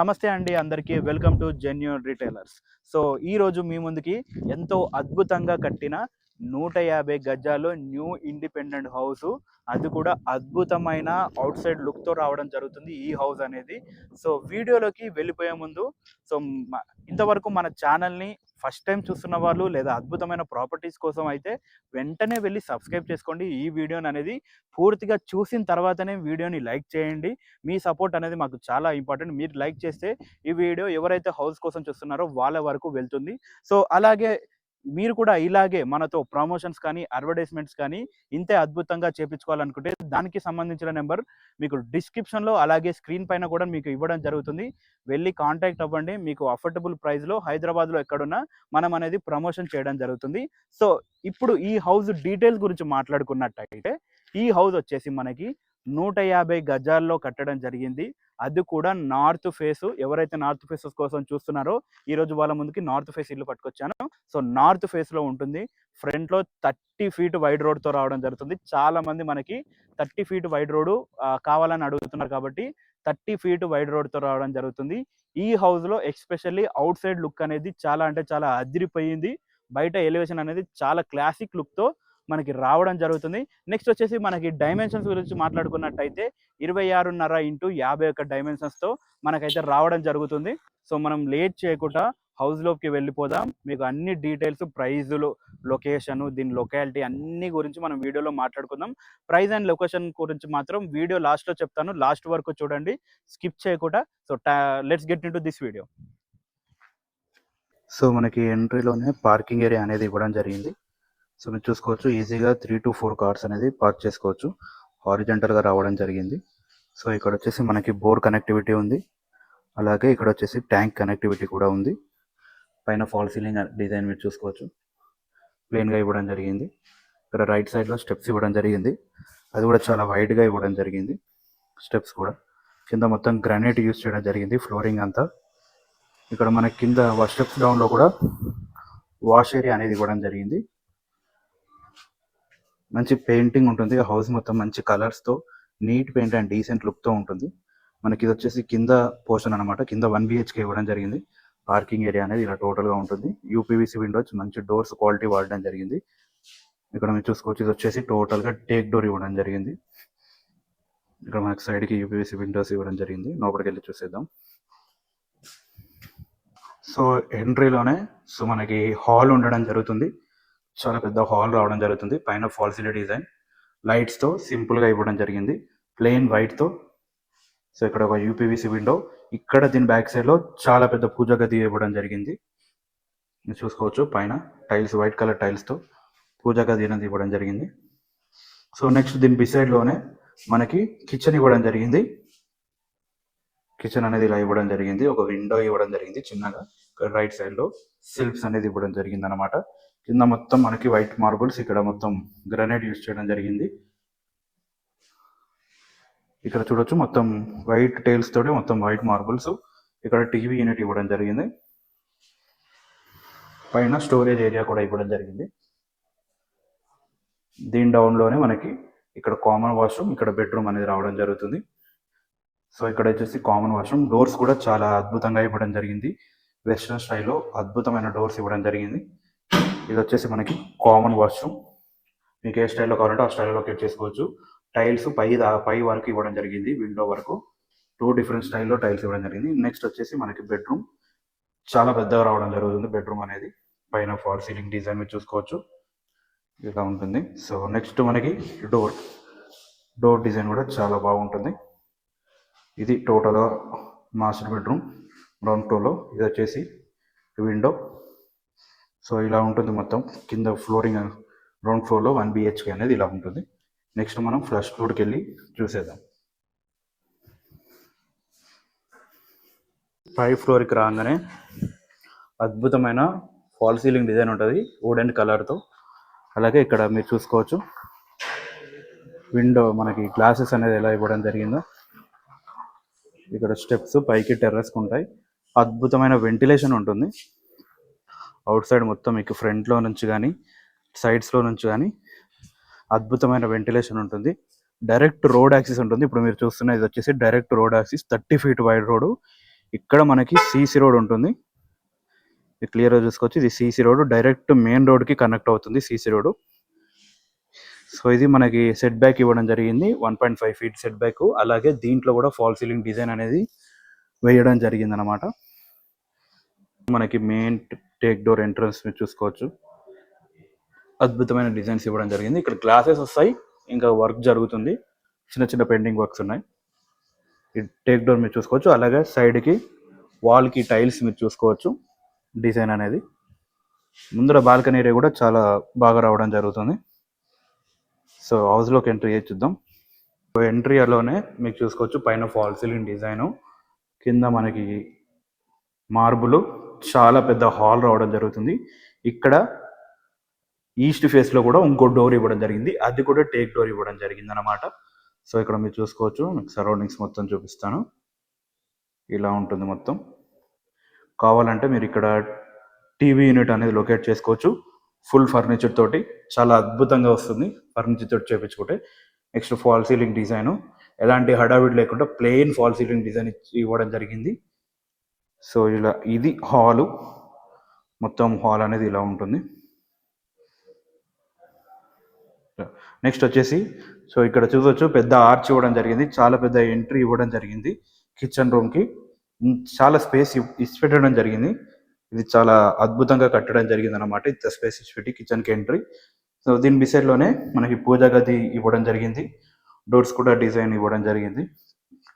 నమస్తే అండి అందరికీ. Welcome to genuine retailers. So ఈ రోజు మీ ముందుకి ఎంతో అద్భుతంగా కట్టిన నూట యాభై గజాలు న్యూ ఇండిపెండెంట్ హౌస్. అది కూడా అద్భుతమైన అవుట్ సైడ్ లుక్తో రావడం జరుగుతుంది ఈ హౌస్ అనేది. సో వీడియోలోకి వెళ్ళిపోయే ముందు సో ఇంతవరకు మన ఛానల్ని ఫస్ట్ టైం చూస్తున్న వాళ్ళు లేదా అద్భుతమైన ప్రాపర్టీస్ కోసం అయితే వెంటనే వెళ్ళి సబ్స్క్రైబ్ చేసుకోండి. ఈ వీడియోని అనేది పూర్తిగా చూసిన తర్వాతనే వీడియోని లైక్ చేయండి. మీ సపోర్ట్ అనేది మాకు చాలా ఇంపార్టెంట్. మీరు లైక్ చేస్తే ఈ వీడియో ఎవరైతే హౌస్ కోసం చూస్తున్నారో వాళ్ళ వరకు వెళ్తుంది. సో అలాగే మీరు కూడా ఇలాగే మనతో ప్రమోషన్స్ కానీ అడ్వర్టైజ్మెంట్స్ కానీ ఇంతే అద్భుతంగా చేపించుకోవాలనుకుంటే దానికి సంబంధించిన నెంబర్ మీకు డిస్క్రిప్షన్లో అలాగే స్క్రీన్ పైన కూడా మీకు ఇవ్వడం జరుగుతుంది. వెళ్ళి కాంటాక్ట్ అవ్వండి. మీకు అఫోర్డబుల్ ప్రైస్లో హైదరాబాద్లో ఎక్కడున్నా మనం అనేది ప్రమోషన్ చేయడం జరుగుతుంది. సో ఇప్పుడు ఈ హౌస్ డీటెయిల్స్ గురించి మాట్లాడుకున్నట్టయితే ఈ హౌస్ వచ్చేసి మనకి నూట యాభై గజాల్లో కట్టడం జరిగింది. అది కూడా నార్త్ ఫేస్ ఎవరైతే నార్త్ ఫేసెస్ కోసం చూస్తున్నారో ఈరోజు వాళ్ళ ముందుకి నార్త్ ఫేస్ ఇల్లు పట్టుకొచ్చాను. సో నార్త్ ఫేస్లో ఉంటుంది. ఫ్రంట్లో థర్టీ ఫీట్ వైడ్ రోడ్తో రావడం జరుగుతుంది. చాలా మంది మనకి థర్టీ ఫీట్ వైడ్ రోడ్ కావాలని అడుగుతున్నారు కాబట్టి థర్టీ ఫీట్ వైడ్ రోడ్తో రావడం జరుగుతుంది. ఈ హౌస్లో ఎక్స్పెషల్లీ అవుట్ సైడ్ లుక్ అనేది చాలా అంటే చాలా అదిరిపోయింది. బయట ఎలివేషన్ అనేది చాలా క్లాసిక్ లుక్తో మనకి రావడం జరుగుతుంది. నెక్స్ట్ వచ్చేసి మనకి డైమెన్షన్స్ గురించి మాట్లాడుకున్నట్టయితే ఇరవై ఆరున్నర ఇంటూ యాభై ఒక్క డైమెన్షన్స్తో మనకైతే రావడం జరుగుతుంది. సో మనం లేట్ చేయకుండా హౌస్లోకి వెళ్ళిపోదాం. మీకు అన్ని డీటెయిల్స్ ప్రైజులు లొకేషన్ దీని లొకాలిటీ అన్ని గురించి మనం వీడియోలో మాట్లాడుకుందాం. ప్రైస్ అండ్ లొకేషన్ గురించి మాత్రం వీడియో లాస్ట్లో చెప్తాను. లాస్ట్ వరకు చూడండి. స్కిప్ చేయకుండా. So let's get into this video. So మనకి ఎంట్రీలోనే పార్కింగ్ ఏరియా అనేది ఇవ్వడం జరిగింది. సో మీరు చూసుకోవచ్చు ఈజీగా త్రీ టు ఫోర్ కార్స్ అనేది పార్క్ చేసుకోవచ్చు. హారిజెంటల్గా రావడం జరిగింది. సో ఇక్కడ వచ్చేసి మనకి బోర్ కనెక్టివిటీ ఉంది. అలాగే ఇక్కడ వచ్చేసి ట్యాంక్ కనెక్టివిటీ కూడా ఉంది. పైన ఫాల్ సీలింగ్ డిజైన్ మీరు చూసుకోవచ్చు. ప్లెయిన్గా ఇవ్వడం జరిగింది. ఇక్కడ రైట్ సైడ్లో స్టెప్స్ ఇవ్వడం జరిగింది. అది కూడా చాలా వైడ్గా ఇవ్వడం జరిగింది. స్టెప్స్ కూడా. కింద మొత్తం గ్రానైట్ యూస్ చేయడం జరిగింది ఫ్లోరింగ్ అంతా. ఇక్కడ మన కింద స్టెప్స్ డౌన్లో కూడా వాష్ ఏరియా అనేది ఇవ్వడం జరిగింది. మంచి పెయింటింగ్ ఉంటుంది. హౌస్ మొత్తం మంచి కలర్స్తో నీట్ పెయింట్ అండ్ డీసెంట్ లుక్తో ఉంటుంది. మనకి ఇది వచ్చేసి కింద పోర్షన్ అన్నమాట. కింద వన్ బిహెచ్కే ఇవ్వడం జరిగింది. పార్కింగ్ ఏరియా అనేది ఇలా టోటల్గా ఉంటుంది. యూపీవీసీ విండోస్ మంచి డోర్స్ క్వాలిటీ వాడడం జరిగింది. ఇక్కడ మీరు చూసుకోవచ్చు ఇది వచ్చేసి టోటల్గా టేక్ డోర్ ఇవ్వడం జరిగింది. ఇక్కడ మనకి సైడ్కి యూపీవీసీ విండోస్ ఇవ్వడం జరిగింది. లోపలికి వెళ్ళి చూసేద్దాం. సో ఎంట్రీలోనే సో మనకి హాల్ ఉండడం జరుగుతుంది. చాలా పెద్ద హాల్ రావడం జరుగుతుంది. పైన ఫాల్ సీలింగ్ డిజైన్ లైట్స్తో సింపుల్గా ఇవ్వడం జరిగింది. ప్లెయిన్ వైట్తో సో ఇక్కడ ఒక యూపీవీసీ విండో ఇక్కడ దీని బ్యాక్ సైడ్లో చాలా పెద్ద పూజ గది ఇవ్వడం జరిగింది. చూసుకోవచ్చు. పైన టైల్స్ వైట్ కలర్ టైల్స్తో పూజ గది అనేది ఇవ్వడం జరిగింది. సో నెక్స్ట్ దీని బిసైడ్లోనే మనకి కిచెన్ ఇవ్వడం జరిగింది. కిచెన్ అనేది ఇలా ఇవ్వడం జరిగింది. ఒక విండో ఇవ్వడం జరిగింది చిన్నగా. రైట్ సైడ్లో సెల్ఫ్స్ సిల్ప్స్ అనేది ఇవ్వడం జరిగింది అనమాట కింద మొత్తం మనకి వైట్ మార్బుల్స్ ఇక్కడ మొత్తం గ్రనైట్ యూస్ చేయడం జరిగింది. ఇక్కడ చూడొచ్చు మొత్తం వైట్ టైల్స్ తోటి మొత్తం వైట్ మార్బుల్స్ ఇక్కడ టీవీ యూనిట్ ఇవ్వడం జరిగింది. పైన స్టోరేజ్ ఏరియా కూడా ఇవ్వడం జరిగింది. దీని డౌన్లోనే మనకి ఇక్కడ కామన్ వాష్రూమ్ ఇక్కడ బెడ్రూమ్ అనేది రావడం జరుగుతుంది. సో ఇక్కడ వచ్చేసి కామన్ వాష్రూమ్. డోర్స్ కూడా చాలా అద్భుతంగా ఇవ్వడం జరిగింది. వెస్ట్రన్ స్టైల్లో అద్భుతమైన డోర్స్ ఇవ్వడం జరిగింది. ఇది వచ్చేసి మనకి కామన్ వాష్రూమ్ మీకు ఏ స్టైల్లో కావాలంటే ఆ స్టైల్లో కట్ చేసుకోవచ్చు. టైల్స్ పై దా- పై వరకు ఇవ్వడం జరిగింది విండో వరకు. టూ డిఫరెంట్ స్టైల్లో టైల్స్ ఇవ్వడం జరిగింది. నెక్స్ట్ వచ్చేసి మనకి బెడ్రూమ్ చాలా పెద్దగా రావడం జరుగుతుంది బెడ్రూమ్ అనేది. పైన ఫాల్ సీలింగ్ డిజైన్ మీరు చూసుకోవచ్చు. ఇలా ఉంటుంది. సో నెక్స్ట్ మనకి డోర్ డోర్ డిజైన్ కూడా చాలా బాగుంటుంది. ఇది టోటల్గా మాస్టర్ బెడ్రూమ్ గ్రౌండ్ టూలో ఇది వచ్చేసి విండో సో ఇలా ఉంటుంది మొత్తం. కింద ఫ్లోరింగ్ గ్రౌండ్ ఫ్లోర్లో వన్ బిహెచ్కే అనేది ఇలా ఉంటుంది. నెక్స్ట్ మనం ఫస్ట్ ఫ్లోర్కి వెళ్ళి చూసేద్దాం. పై ఫ్లోర్కి రాగానే అద్భుతమైన ఫాల్ సీలింగ్ డిజైన్ ఉంటుంది వుడెన్ కలర్తో అలాగే ఇక్కడ మీరు చూసుకోవచ్చు విండో మనకి గ్లాసెస్ అనేది ఎలా ఇవ్వడం జరిగిందో. ఇక్కడ స్టెప్స్ పైకి టెర్రస్కి ఉంటాయి. అద్భుతమైన వెంటిలేషన్ ఉంటుంది. అవుట్ సైడ్ మొత్తం మీకు ఫ్రంట్లో నుంచి కానీ సైడ్స్లో నుంచి కానీ అద్భుతమైన వెంటిలేషన్ ఉంటుంది. డైరెక్ట్ రోడ్ యాక్సిస్ ఉంటుంది. ఇప్పుడు మీరు చూస్తున్న ఇది వచ్చేసి direct road access thirty feet wide road ఇక్కడ మనకి సీసీ రోడ్ ఉంటుంది. ఇది క్లియర్గా చూసుకోవచ్చు. ఇది సీసీ రోడ్ డైరెక్ట్ మెయిన్ రోడ్కి కనెక్ట్ అవుతుంది సీసీ రోడ్ సో ఇది మనకి సెట్ బ్యాక్ ఇవ్వడం జరిగింది. One point five feet set back అలాగే దీంట్లో కూడా ఫాల్ సీలింగ్ డిజైన్ అనేది వేయడం జరిగింది అనమాట మనకి మెయిన్ టేక్ డోర్ ఎంట్రన్స్ మీరు చూసుకోవచ్చు. అద్భుతమైన డిజైన్స్ ఇవ్వడం జరిగింది. ఇక్కడ గ్లాసెస్ వస్తాయి. ఇంకా వర్క్ జరుగుతుంది. చిన్న చిన్న పెండింగ్ వర్క్స్ ఉన్నాయి. ఈ టేక్ డోర్ మీరు చూసుకోవచ్చు. అలాగే సైడ్కి వాల్కి టైల్స్ మీరు చూసుకోవచ్చు. డిజైన్ అనేది. ముందర బాల్కనీ ఏరియా కూడా చాలా బాగా రావడం జరుగుతుంది. సో హౌస్లోకి ఎంట్రీ చేసి చూద్దాం. ఎంట్రీ లోనే మీకు చూసుకోవచ్చు. పైన ఫాల్ సీలింగ్ డిజైను కింద మనకి మార్బులు చాలా పెద్ద హాల్ రావడం జరుగుతుంది. ఇక్కడ ఈస్ట్ ఫేస్లో కూడా ఇంకో డోర్ ఇవ్వడం జరిగింది. అది కూడా టేక్ డోర్ ఇవ్వడం జరిగింది అనమాట సో ఇక్కడ మీరు చూసుకోవచ్చు. మీకు సరౌండింగ్స్ మొత్తం చూపిస్తాను. ఇలా ఉంటుంది మొత్తం. కావాలంటే మీరు ఇక్కడ టీవీ యూనిట్ అనేది లొకేట్ చేసుకోవచ్చు. ఫుల్ ఫర్నిచర్ తోటి చాలా అద్భుతంగా వస్తుంది. ఫర్నిచర్ తోటి చేపించుకుంటే. Next fall ceiling design. ఎలాంటి హడావిడి లేకుండా ప్లెయిన్ ఫాల్ సీలింగ్ డిజైన్ ఇవ్వడం జరిగింది. సో ఇలా ఇది హాలు. మొత్తం హాల్ అనేది ఇలా ఉంటుంది. నెక్స్ట్ వచ్చేసి సో ఇక్కడ చూడవచ్చు పెద్ద ఆర్చ్ ఇవ్వడం జరిగింది. చాలా పెద్ద ఎంట్రీ ఇవ్వడం జరిగింది కిచెన్ రూమ్కి చాలా స్పేస్ ఇచ్చి పెట్టడం జరిగింది. ఇది చాలా అద్భుతంగా కట్టడం జరిగింది అనమాట ఇంత స్పేస్ ఇచ్చిపెట్టి కిచెన్కి ఎంట్రీ. సో దీని బిసైడ్లోనే మనకి పూజా గది ఇవ్వడం జరిగింది. డోర్స్ కూడా డిజైన్ ఇవ్వడం జరిగింది.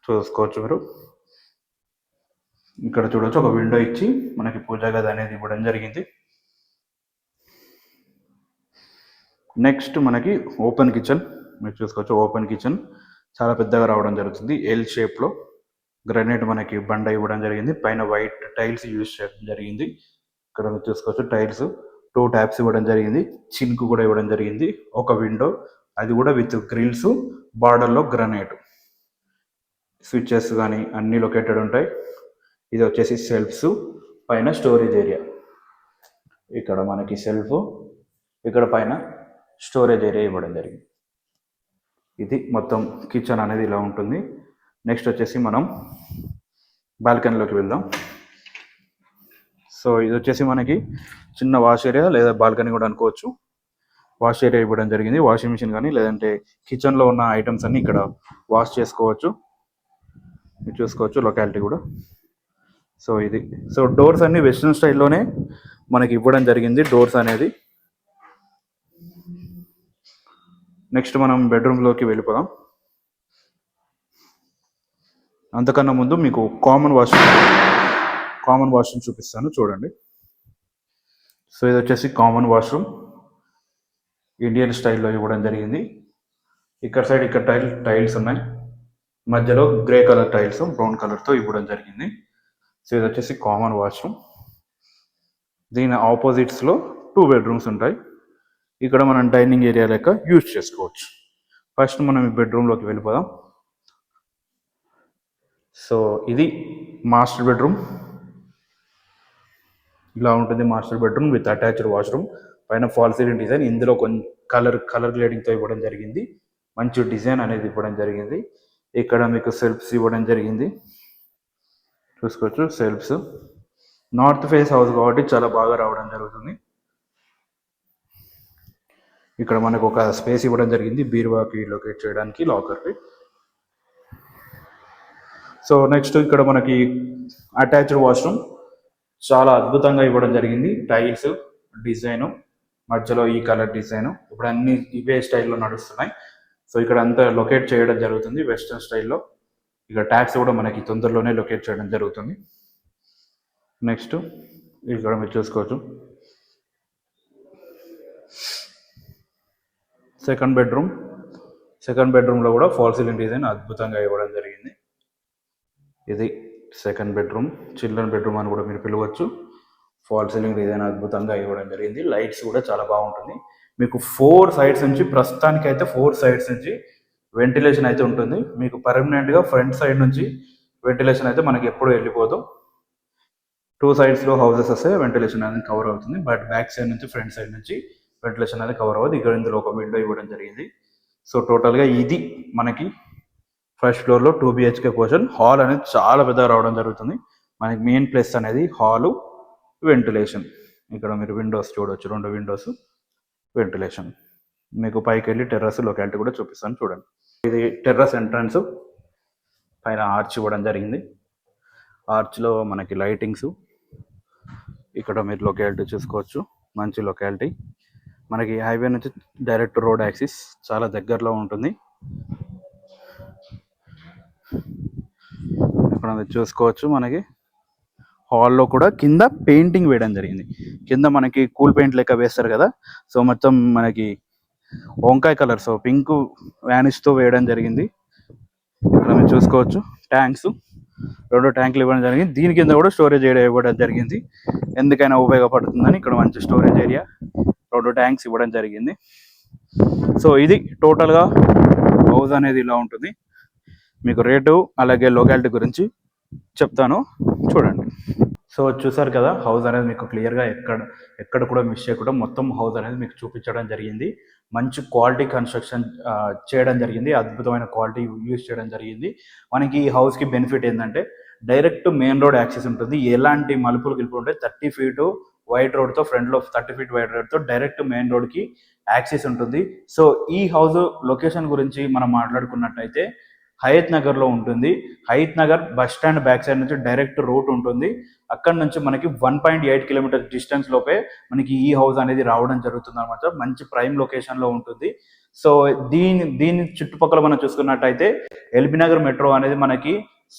చూసుకోవచ్చు మీరు. ఇక్కడ చూడొచ్చు ఒక విండో ఇచ్చి మనకి పూజా గది అనేది ఇవ్వడం జరిగింది. నెక్స్ట్ మనకి ఓపెన్ కిచెన్ మీరు చూసుకోవచ్చు ఓపెన్ కిచెన్ చాలా పెద్దగా రావడం జరుగుతుంది. ఎల్ షేప్లో గ్రనైట్ మనకి బండ ఇవ్వడం జరిగింది. పైన వైట్ టైల్స్ యూజ్ చేయడం జరిగింది. ఇక్కడ మీరు చూసుకోవచ్చు టైల్స్ టూ ట్యాప్స్ ఇవ్వడం జరిగింది. చిన్కు కూడా ఇవ్వడం జరిగింది. ఒక విండో అది కూడా విత్ గ్రిల్స్ బార్డర్లో గ్రనైట్ స్విచ్చెస్ కానీ అన్నీ లొకేటెడ్ ఉంటాయి. ఇది వచ్చేసి సెల్ఫ్స్ పైన స్టోరేజ్ ఏరియా ఇక్కడ మనకి సెల్ఫ్ ఇక్కడ పైన స్టోరేజ్ ఏరియా ఇవ్వడం జరిగింది. ఇది మొత్తం కిచెన్ అనేది ఇలా ఉంటుంది. నెక్స్ట్ వచ్చేసి మనం బాల్కనీలోకి వెళ్దాం. సో ఇది వచ్చేసి మనకి చిన్న వాష్ ఏరియా లేదా బాల్కనీ కూడా అనుకోవచ్చు. వాష్ ఏరియా ఇవ్వడం జరిగింది. వాషింగ్ మిషన్ కానీ లేదంటే కిచెన్లో ఉన్న ఐటమ్స్ అన్ని ఇక్కడ వాష్ చేసుకోవచ్చు. చూసుకోవచ్చు లొకాలిటీ కూడా. సో ఇది. సో డోర్స్ అన్ని వెస్ట్రన్ స్టైల్లోనే మనకి ఇవ్వడం జరిగింది డోర్స్ అనేది. నెక్స్ట్ మనం బెడ్రూమ్లోకి వెళ్ళిపోదాం. అంతకన్నా ముందు మీకు కామన్ వాష్రూమ్ కామన్ వాష్రూమ్ చూపిస్తాను చూడండి. సో ఇది వచ్చేసి కామన్ వాష్రూమ్. ఇండియన్ స్టైల్లో ఇవ్వడం జరిగింది. ఇక్కడ సైడ్ ఇక్కడ టైల్ టైల్స్ ఉన్నాయి. మధ్యలో గ్రే కలర్ టైల్స్ బ్రౌన్ కలర్తో ఇవ్వడం జరిగింది. సో ఇది వచ్చేసి కామన్ వాష్రూమ్ దీని ఆపోజిట్స్లో టూ బెడ్రూమ్స్ ఉంటాయి. ఇక్కడ మనం డైనింగ్ ఏరియా లెక్క యూజ్ చేసుకోవచ్చు. ఫస్ట్ మనం ఈ బెడ్రూమ్లోకి వెళ్ళిపోదాం. సో ఇది మాస్టర్ బెడ్రూమ్ ఇలా ఉంటుంది master bedroom with attached washroom పైన ఫాల్ సీలింగ్ డిజైన్ ఇందులో కొంచెం కలర్ కలర్ గ్లేడింగ్తో ఇవ్వడం జరిగింది. మంచి డిజైన్ అనేది ఇవ్వడం జరిగింది. ఇక్కడ మీకు సెల్ఫ్స్ ఇవ్వడం జరిగింది. చూసుకోవచ్చు. సెల్ఫ్స్ నార్త్ ఫేస్ హౌస్ కాబట్టి చాలా బాగా రావడం జరుగుతుంది. ఇక్కడ మనకు ఒక స్పేస్ ఇవ్వడం జరిగింది. బీరువాకి లొకేట్ చేయడానికి లాకర్కి సో నెక్స్ట్ ఇక్కడ మనకి అటాచ్డ్ వాష్రూమ్ చాలా అద్భుతంగా ఇవ్వడం జరిగింది. టైల్స్ డిజైను మధ్యలో ఈ కలర్ డిజైను ఇప్పుడు అన్ని ఇవే స్టైల్లో నడుస్తున్నాయి. సో ఇక్కడ అంతా లొకేట్ చేయడం జరుగుతుంది వెస్ట్రన్ స్టైల్లో ఇక ట్యాక్స్ కూడా మనకి తొందరలోనే లొకేట్ చేయడం జరుగుతుంది. నెక్స్ట్ ఇక్కడ మీరు చూసుకోవచ్చు. సెకండ్ బెడ్రూమ్ సెకండ్ బెడ్రూమ్లో కూడా ఫాల్ సీలింగ్ డిజైన్ అద్భుతంగా ఇవ్వడం జరిగింది. ఇది సెకండ్ బెడ్రూమ్ చిల్డ్రన్ బెడ్రూమ్ అని కూడా మీరు పిలవచ్చు. ఫాల్ సీలింగ్ డిజైన్ అద్భుతంగా ఇవ్వడం జరిగింది. లైట్స్ కూడా చాలా బాగుంటుంది. మీకు ఫోర్ సైడ్స్ నుంచి ప్రస్తుతానికి అయితే ఫోర్ సైడ్స్ నుంచి వెంటిలేషన్ అయితే ఉంటుంది. మీకు పర్మనెంట్గా ఫ్రంట్ సైడ్ నుంచి వెంటిలేషన్ అయితే మనకి ఎప్పుడు వెళ్ళిపోదు. టూ సైడ్స్లో హౌసెస్ వస్తే వెంటిలేషన్ అనేది కవర్ అవుతుంది. బట్ బ్యాక్ సైడ్ నుంచి ఫ్రంట్ సైడ్ నుంచి వెంటిలేషన్ అనేది కవర్ అవ్వదు. ఇక్కడ ఇందులో ఒక విండో ఇవ్వడం జరిగింది. సో టోటల్గా ఇది మనకి ఫస్ట్ ఫ్లోర్లో టూ బిహెచ్కే పోర్షన్ హాల్ అనేది చాలా పెద్దగా రావడం జరుగుతుంది. మనకి మెయిన్ ప్లేస్ అనేది హాలు వెంటిలేషన్ ఇక్కడ మీరు విండోస్ చూడొచ్చు. రెండు విండోస్ వెంటిలేషన్ మీకు పైకి వెళ్ళి టెర్రస్ లొకాలిటీ కూడా చూపిస్తాను. చూడండి. ఇది టెర్రస్ ఎంట్రన్స్. పైన ఆర్చ్ ఇవ్వడం జరిగింది. ఆర్చ్లో మనకి లైటింగ్స్. ఇక్కడ మీరు లొకాలిటీ చూసుకోవచ్చు. మంచి లొకాలిటీ. మనకి హైవే నుంచి డైరెక్ట్ రోడ్ యాక్సిస్ చాలా దగ్గరలో ఉంటుంది. ఇక్కడ చూసుకోవచ్చు మనకి. హాల్లో కూడా కింద పెయింటింగ్ వేయడం జరిగింది. కింద మనకి కూల్ పెయింట్ లెక్క వేస్తారు కదా. సో మొత్తం మనకి వంకాయ కలర్ సో పింక్తో వేయడం జరిగింది. ఇక్కడ మీరు చూసుకోవచ్చు ట్యాంక్స్. రెండు ట్యాంకులు ఇవ్వడం జరిగింది. దీని కింద కూడా స్టోరేజ్ ఏరియా ఇవ్వడం జరిగింది. ఎందుకైనా ఉపయోగపడుతుందని ఇక్కడ మంచి స్టోరేజ్ ఏరియా రెండు ట్యాంక్స్ ఇవ్వడం జరిగింది. సో ఇది టోటల్గా హౌస్ అనేది ఇలా ఉంటుంది. మీకు రేటు అలాగే లొకాలిటీ గురించి చెప్తాను. చూడండి. సో చూసారు కదా హౌస్ అనేది మీకు క్లియర్గా ఎక్కడ ఎక్కడ కూడా మిస్ చేయకుండా మొత్తం హౌస్ అనేది మీకు చూపించడం జరిగింది. మంచి క్వాలిటీ కన్స్ట్రక్షన్ చేయడం జరిగింది. అద్భుతమైన క్వాలిటీ యూజ్ చేయడం జరిగింది. మనకి ఈ హౌస్కి బెనిఫిట్ ఏంటంటే డైరెక్ట్ మెయిన్ రోడ్ యాక్సెస్ ఉంటుంది. ఎలాంటి మలుపులు గిలుపులు ఉంటాయి థర్టీ ఫీటు వైట్ రోడ్తో ఫ్రంట్లో థర్టీ ఫీట్ వైట్ రోడ్తో డైరెక్ట్ మెయిన్ రోడ్కి యాక్సెస్ ఉంటుంది. సో ఈ హౌస్ లొకేషన్ గురించి మనం మాట్లాడుకున్నట్టయితే హయత్ నగర్లో ఉంటుంది. Hayat Nagar bus stand back side నుంచి డైరెక్ట్ రూట్ ఉంటుంది. అక్కడ నుంచి మనకి one point eight kilometre distance లోపే మనకి ఈ హౌస్ అనేది రావడం జరుగుతుంది అనమాట మంచి ప్రైమ్ లొకేషన్లో ఉంటుంది. సో దీని దీని చుట్టుపక్కల మనం చూసుకున్నట్టయితే ఎల్బీ నగర్ మెట్రో అనేది మనకి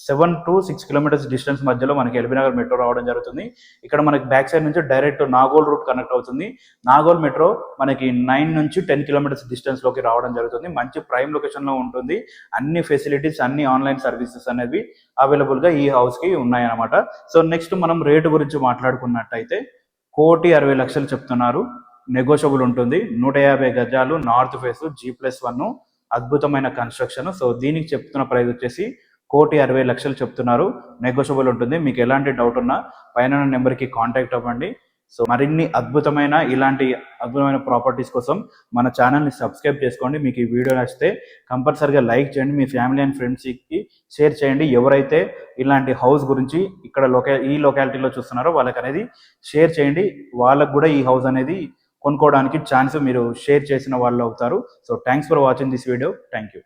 seven to six kilometres distance మధ్యలో మనకి ఎల్బీ నగర్ మెట్రో రావడం జరుగుతుంది. ఇక్కడ మనకి బ్యాక్ సైడ్ నుంచి డైరెక్ట్ నాగోల్ రూట్ కనెక్ట్ అవుతుంది. నాగోల్ మెట్రో మనకి నైన్ నుంచి టెన్ కిలోమీటర్స్ డిస్టెన్స్లోకి రావడం జరుగుతుంది. మంచి ప్రైమ్ లొకేషన్లో ఉంటుంది. అన్ని ఫెసిలిటీస్ అన్ని ఆన్లైన్ సర్వీసెస్ అనేవి అవైలబుల్గా ఈ హౌస్కి ఉన్నాయన్నమాట. సో నెక్స్ట్ మనం రేటు గురించి మాట్లాడుకున్నట్టయితే కోటి అరవై లక్షలు చెప్తున్నారు. నెగోషియబుల్ ఉంటుంది. నూట యాభై గజాలు north face G plus one అద్భుతమైన కన్స్ట్రక్షన్ సో దీనికి చెప్తున్న ప్రైస్ వచ్చేసి కోటి అరవై లక్షలు చెప్తున్నారు. నెగోషియబుల్ ఉంటుంది. మీకు ఎలాంటి డౌట్ ఉన్నా పైన నెంబర్కి కాంటాక్ట్ అవ్వండి. సో మరిన్ని అద్భుతమైన ఇలాంటి అద్భుతమైన ప్రాపర్టీస్ కోసం మన ఛానల్ని సబ్స్క్రైబ్ చేసుకోండి. మీకు ఈ వీడియో నచ్చితే కంపల్సరిగా లైక్ చేయండి. మీ ఫ్యామిలీ అండ్ ఫ్రెండ్స్కి షేర్ చేయండి. ఎవరైతే ఇలాంటి హౌస్ గురించి ఇక్కడ లొకే ఈ లొకాలిటీలో చూస్తున్నారో వాళ్ళకి అనేది షేర్ చేయండి. వాళ్ళకు కూడా ఈ హౌస్ అనేది కొనుక్కోవడానికి ఛాన్స్ మీరు షేర్ చేసిన వాళ్ళు అవుతారు. So thanks for watching this video thank you